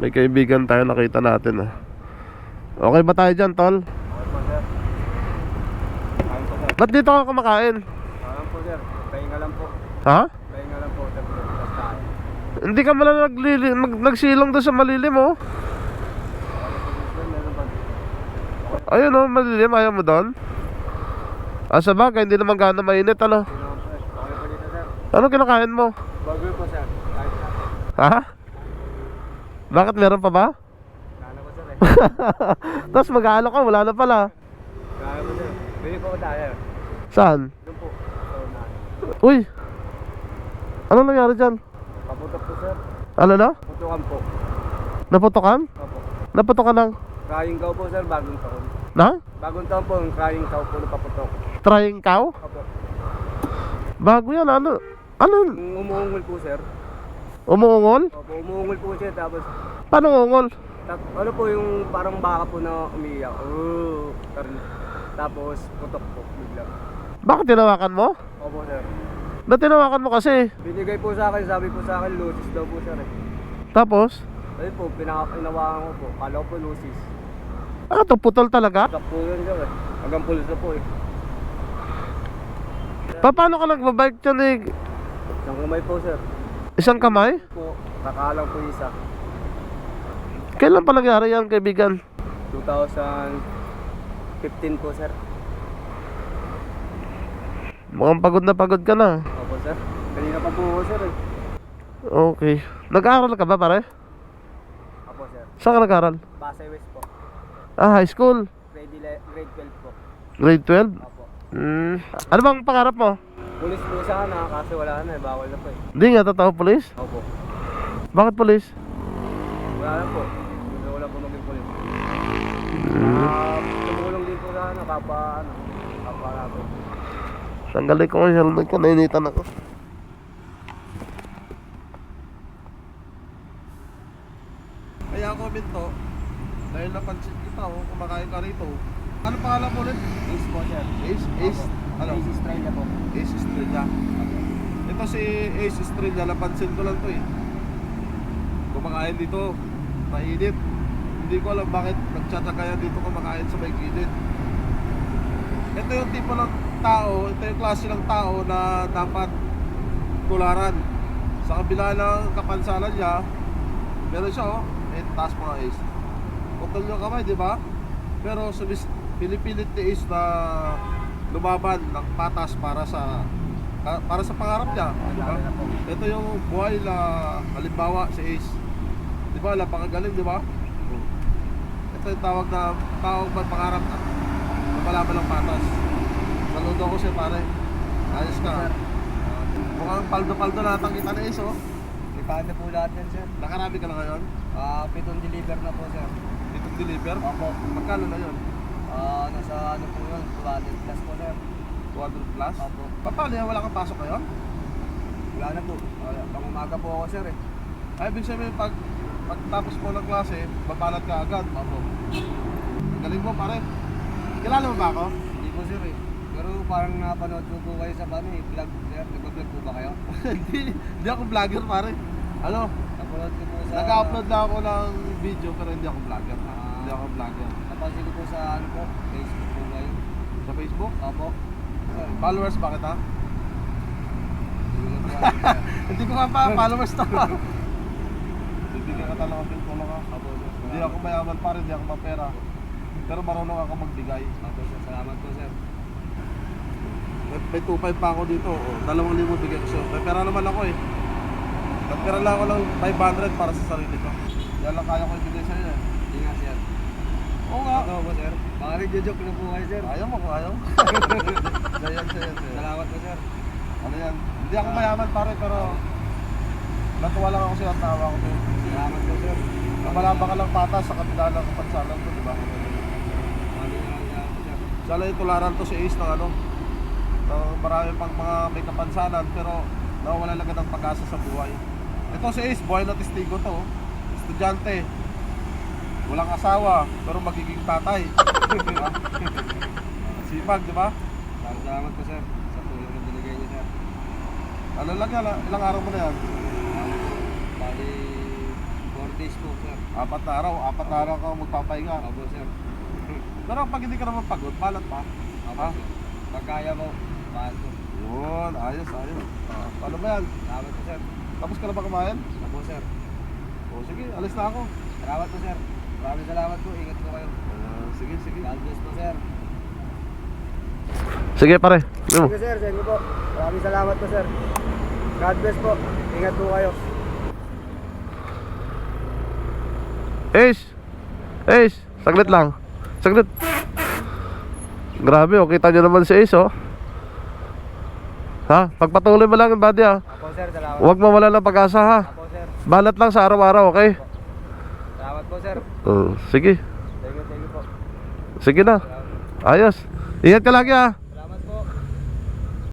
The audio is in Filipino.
May kaibigan tayo nakita natin ah. Okay ba tayo dyan, tol? Okay po, sir. Kain po, sir. Ba't dito ka kumakain? Kain po, sir. Pahinga lang po. Ha? Pahinga lang po, sir. Tapos kain. Hindi ka man naglili, mag, nagsilong doon sa malilim oh. Ayun oh, malilim. Ayaw mo doon? Ah, sa bagay, hindi naman gano'n mainit, ano? Ano kinakain mo? Burger po, sir. Ha? Bakit meron pa ba? Kala ko, sir, eh. Tapos mag-aalo ka, wala na pala. Kaya po, sir. Bili po ko tayo. Saan? Doon po. So, na. Uy! Ano nangyari dyan? Paputok po, sir. Ano na? Putukan po. Naputokan? Opo. Naputokan ng... Crying cow po, sir. Bagong taon. Na? Bagong taon po, yung crying cow po na paputok. Trying cow? Opo. Bago yan, ano? Ano? Umuungol po, sir. Umuungol? Opo, umuungol po siya. Tapos, Paano ungol? tap, ano po yung parang baka po na umiiyak. Oh, tapos, putok po, bigla. Bakit tinawakan mo? Opo, sir. Ba't tinawakan mo kasi? Binigay po sa akin, sabi po sa akin, lucis daw po, sir. Eh. Tapos? Ayun po, pinakinawakan ko po. Kala ko po lucis. Ah, to putol talaga? Putok po yun, sir. Eh. Hanggang pulsa po eh. Pa, paano ka nagbabike eh? Isang kamay po, sir. Isang kamay? Po, nakalang po isa. Kailan pa nangyari yan, kaibigan? 2015 po, sir. Mukhang pagod na pagod ka na. Opo, sir. Kanina pa po ako, sir. Eh. Okay. Nag-aaral ka ba, pare? Opo, sir. Saan ka nag-aaral? Pasay West po. Ah, high school. Grade, 11, grade 12 po. Grade 12? Opo. Hmm. Ano bang pangarap mo? Pulis po sana kasi wala na eh. Bawal na po eh. Hindi nga, totoo pulis? Opo. Bakit pulis? Wala na po. Ko lang po maging pulis. Ah, tumulong din po sana kapwa ano. Kapwa natin. Tanggalin ko ang helmet ko, nainitan ako. Kaya ako minto, dahil napansin kita, oh, kumakain ka rito. Ano pangalan mo ulit? Ace po sir. Ace, Ace, ano? Ace Estrella po. Ace Estrella. Ito si Ace Estrella, napansin ko lang to eh. Kumakain dito, mainit. Hindi ko alam bakit nagtsatsaga yan dito kumakain sa may gilid. Ito yung tipo ng tao, ito yung klase ng tao na dapat tularan. Sa kabila ng kapansanan niya, meron siya oh, eh, taas mga Ace. Putol yung kamay, di ba? Pero sumis, pinipilit ni Ace na lumaban ng patas para sa ka- para sa pangarap niya, di ba? Na. Ito yung buhay na halimbawa si Ace. Di ba? Napakagaling, di ba? Ito yung tawag na tawag may pangarap at lumalaban ng patas. Saludo ko siya pare. Ayos ka. Sir. Mukhang paldo-paldo na natang kita ni Ace, oh. Lipahan na po lahat yan sir. Nakarami ka na ngayon. Ah, pitong deliver na po sir. Itong deliver. Opo. Magkano na yun? Ah, nasa ano po yun, 200 plus po sir. 200 plus? Opo. Pa- Paano yan? Wala kang pasok ngayon? Wala na po. Wala. Pang umaga po ako sir eh. Ay, ibig sabihin, pag pagtapos mo ng klase, babalat ka agad. Opo. Ang Galing mo, pare. Kilala mo ba ako? Hindi po sir eh. Pero parang napanood ko po kayo sa ano eh, vlog sir. Nag-vlog po ba kayo? hindi, hindi ako vlogger, pare. Ano, Napanood ko po sa... nag-upload lang ako ng video, pero hindi ako vlogger. Ah. Hindi ako vlogger. Napansin ko po sa ano po, Facebook po kayo. Sa Facebook? Opo. Sir, Followers ba kita? hindi ko nga pa, followers to. Bibigyan ka talaga ng tulong ka. Opo, sir. Hindi ako mayaman, pare. Hindi ako mapera. Pero marunong ako magbigay. Opo, sir. Salamat po sir. May, may 2.5 pa ako dito. O, dalawang libo bigyan ko sa'yo. May pera naman ako eh. Nagpera lang ako ng 500 para sa sarili ko. Yan lang kaya ko ibigay sa'yo eh. Hindi nga sir. Oo nga. Ano po sir? Baka nagjo-joke na po kayo sir. Ayaw mo kung ayaw. Ganyan sa'yo sa'yo. Salamat po sir. Ano yan? Hindi ako mayaman pare pero natuwa lang ako sa tawa ko. sa'yo. Salamat po sir. Namalaba ka lang patas sa kabila ng kapansanan ko, di ba? Ano nga po sir. Sala yung tularan to si Ace ng ano. ng marami pang mga may kapansanan pero nawawala lang ng pag-asa sa buhay. Ito si Ace, buhay na testigo to. oh. Estudyante. Walang asawa, pero magiging tatay. Di ba? Sipag, di ba? Salamat po sir. Sa tulong na binigay niyo sir. Ano lang yan, ah, ilang araw mo na yan? Bali, 4 days po, sir. Apat na araw, apat na araw ka magpapahinga. Opo, sir. Pero pag hindi ka naman pagod, balat pa. Opo, sir. Pag kaya mo, mahal po. Yun, ayos, ayos. Ah, paano ba yan? Salamat po, sir. Tapos ka na ba kumain? Opo, sir. O sige, alis na ako. Salamat po, sir. Maraming salamat po. Ingat po kayo. Ah, sige, sige. God bless po, sir. Sige pare. Ano? Sige, sir. You po. Maraming salamat po, sir. God bless po. Ingat po kayo. Ace! Ace! Saglit lang. Saglit. Grabe, oh. Kita nyo naman si Ace, oh. Ha? Pagpatuloy mo lang, buddy, ha? Opo, sir. Salamat. Huwag mawala ng pag-asa, ha? Opo, sir. Balat lang sa araw-araw, okay? Salamat po, sir. Uh, sige. Thank you, thank you po. Sige na. Ayos. Ingat ka lagi, ha?